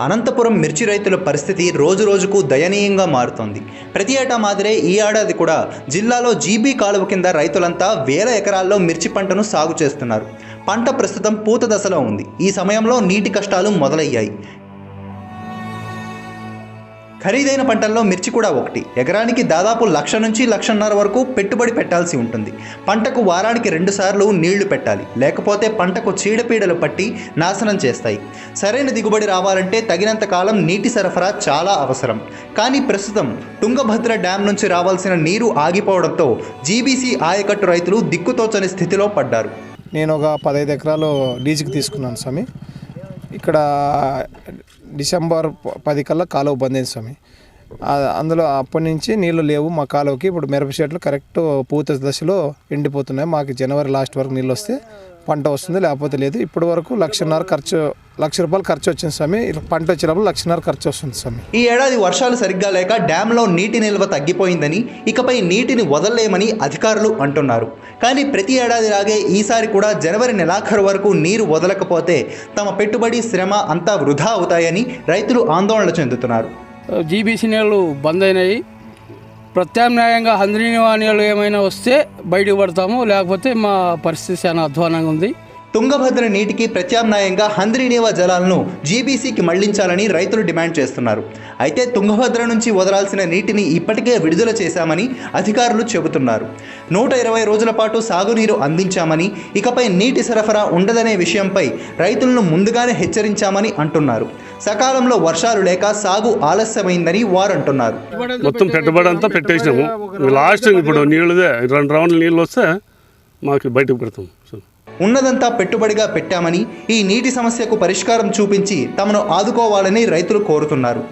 అనంతపురం మిర్చి రైతుల పరిస్థితి రోజురోజుకు దయనీయంగా మారుతోంది. ప్రతి ఏటా మాదిరే ఈ ఏడాది కూడా జిల్లాలో జీబీ కాలువ కింద రైతులంతా వేల ఎకరాల్లో మిర్చి పంటను సాగు చేస్తున్నారు. పంట ప్రస్తుతం పూత దశలో ఉంది. ఈ సమయంలో నీటి కష్టాలు మొదలయ్యాయి. ఖరీదైన పంటల్లో మిర్చి కూడా ఒకటి. ఎకరానికి దాదాపు లక్ష నుంచి లక్షన్నర వరకు పెట్టుబడి పెట్టాల్సి ఉంటుంది. పంటకు వారానికి రెండుసార్లు నీళ్ళు పెట్టాలి. లేకపోతే పంటకు చీడపీడలు పట్టి నాశనం చేస్తాయి. సరైన దిగుబడి రావాలంటే తగినంత కాలం నీటి సరఫరా చాలా అవసరం. కానీ ప్రస్తుతం తుంగభద్ర డ్యాం నుంచి రావాల్సిన నీరు ఆగిపోవడంతో జీబీసీ ఆయకట్టు రైతులు దిక్కుతోచని స్థితిలో పడ్డారు. నేను ఒక పదహైదు ఎకరాలు లీజుకి తీసుకున్నాను స్వామి. ఇక్కడ డిసెంబర్ పది కల్లా కాలువ బంద్ అయింది స్వామి అందులో అప్పటి నుంచి నీళ్ళు లేవు మా కాలువకి. ఇప్పుడు మిరప చెట్లు కరెక్ట్ పూత దశలో ఎండిపోతున్నాయి. మాకు జనవరి లాస్ట్ వరకు నీళ్ళు వస్తే పంట వస్తుంది లేకపోతే లేదు. ఇప్పటి వరకు లక్షన్నర ఖర్చు లక్ష రూపాయలు ఖర్చు వచ్చింది స్వామి. ఇలా పంట వచ్చేటప్పుడు లక్షన్నర ఖర్చు వస్తుంది స్వామి. ఈ ఏడాది వర్షాలు సరిగ్గా లేక డ్యాంలో నీటి నిల్వ తగ్గిపోయిందని ఇకపై నీటిని వదలలేమని అధికారులు అంటున్నారు. కానీ ప్రతి ఏడాదిలాగే ఈసారి కూడా జనవరి నెలాఖరు వరకు నీరు వదలకపోతే తమ పెట్టుబడి శ్రమ అంతా వృధా అవుతాయని రైతులు ఆందోళన చెందుతున్నారు. జీబీసీ నీళ్ళు బంద్ అయినాయి. ప్రత్యామ్నాయంగా హంద్రీనివా నీళ్ళు ఏమైనా వస్తే బయటకు పడతాము. లేకపోతే మా పరిస్థితి చాలా అధ్వానంగా ఉంది. తుంగభద్ర నీటికి ప్రత్యామ్నాయంగా హంద్రీనీవా జలాలను జీబీసీకి మళ్ళించాలని రైతులు డిమాండ్ చేస్తున్నారు. అయితే తుంగభద్ర నుంచి వదలాల్సిన నీటిని ఇప్పటికే విడుదల చేశామని అధికారులు చెబుతున్నారు. నూట ఇరవై రోజుల పాటు సాగునీరు అందించామని ఇకపై నీటి సరఫరా ఉండదనే విషయంపై రైతులను ముందుగానే హెచ్చరించామని అంటున్నారు. సకాలంలో వర్షాలు లేక సాగు ఆలస్యమైందని వారు అంటున్నారు. మొత్తం పెట్టుబడి అంతా పెట్టేసినాము. లాస్ట్ ఇప్పుడు నీళ్ళదే రెండు రౌండ్లు నీళ్ళు వస్తే మాకు బయటకు పెడతాం. ఉన్నదంతా పెట్టుబడిగా పెట్టామని ఈ నీటి సమస్యకు పరిష్కారం చూపించి తమను ఆదుకోవాలని రైతులు కోరుతున్నారు